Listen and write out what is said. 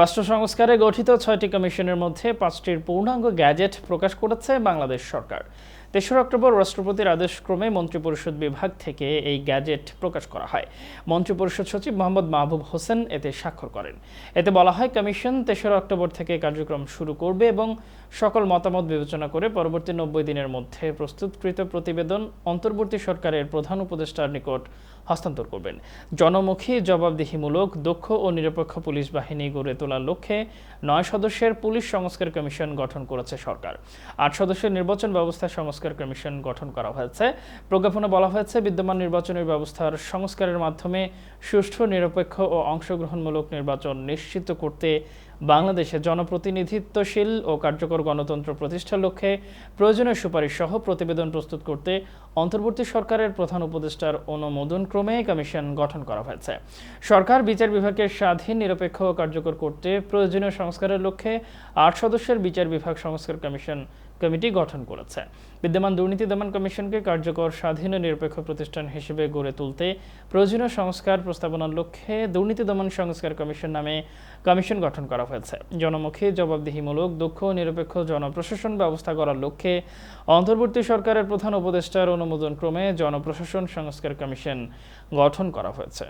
রাষ্ট্র সংস্কারে গঠিত ছয়টি কমিশনের মধ্যে পাঁচটির পূর্ণাঙ্গ গ্যাজেট প্রকাশ করেছে বাংলাদেশ সরকার। তেসরা অক্টোবর রাষ্ট্রপতির আদেশক্রমে মন্ত্রিপরিষদ বিভাগ থেকে এই গ্যাজেট প্রকাশ করা হয়। মন্ত্রিপরিষদ সচিব মোহাম্মদ মাহবুব হোসেন এতে স্বাক্ষর করেন। এতে বলা হয়, কমিশন তেসরা অক্টোবর থেকে কার্যক্রম শুরু করবে এবং সকল মতামত বিবেচনা করে পরবর্তী নব্বই দিনের মধ্যে প্রস্তুতকৃত প্রতিবেদন অন্তর্বর্তী সরকারের প্রধান উপদেষ্টার নিকট হস্তান্তর করবেন। জনমুখী, জবাবদিহিমূলক, দক্ষ ও নিরপেক্ষ পুলিশ বাহিনী গড়ে তোলার লক্ষ্যে নয় সদস্যের পুলিশ সংস্কার কমিশন গঠন করেছে সরকার। আট সদস্যের নির্বাচন ব্যবস্থা সংস্কার কমিশন গঠন করা হয়েছে। প্রজ্ঞাপনে বলা হয়েছে, বিদ্যমান নির্বাচনী ব্যবস্থার সংস্কারের মাধ্যমে সুষ্ঠু, নিরপেক্ষ ও অংশগ্রহণমূলক নির্বাচন নিশ্চিত করতে বাংলাদেশে জনপ্রতিনিধিত্বশীল ও কার্যকর গণতন্ত্র প্রতিষ্ঠার লক্ষ্যে প্রয়োজনীয় সুপারিশ সহ প্রতিবেদন প্রস্তুত করতে অন্তর্বর্তী সরকারের প্রধান উপদেষ্টার অনুমোদন ক্রমে কমিশন গঠন করা হয়েছে। সরকার, বিচার বিভাগের স্বাধীন, নিরপেক্ষ ও কার্যকর করতে প্রয়োজনীয় সংস্কারের লক্ষ্যে আট সদস্যের বিচার বিভাগ সংস্কার কমিশন কমিটি গঠন করেছে। বিদ্যমান দুর্নীতি দমন কমিশনকে কার্যকর, স্বাধীন নিরপেক্ষ প্রতিষ্ঠান হিসেবে গড়ে তুলতে প্রয়োজনীয় সংস্কার প্রস্তাবনার লক্ষ্যে দুর্নীতি দমন সংস্কার কমিশন নামে কমিশন গঠন করা হয়েছে। জনমুখী, জবাবদিহিমূলক, দক্ষ নিরপেক্ষ জনপ্রশাসন ব্যবস্থা করার লক্ষ্যে অন্তর্বর্তী সরকারের প্রধান উপদেষ্টার অনুমোদন ক্রমে জনপ্রশাসন সংস্কার কমিশন গঠন করা হয়েছে।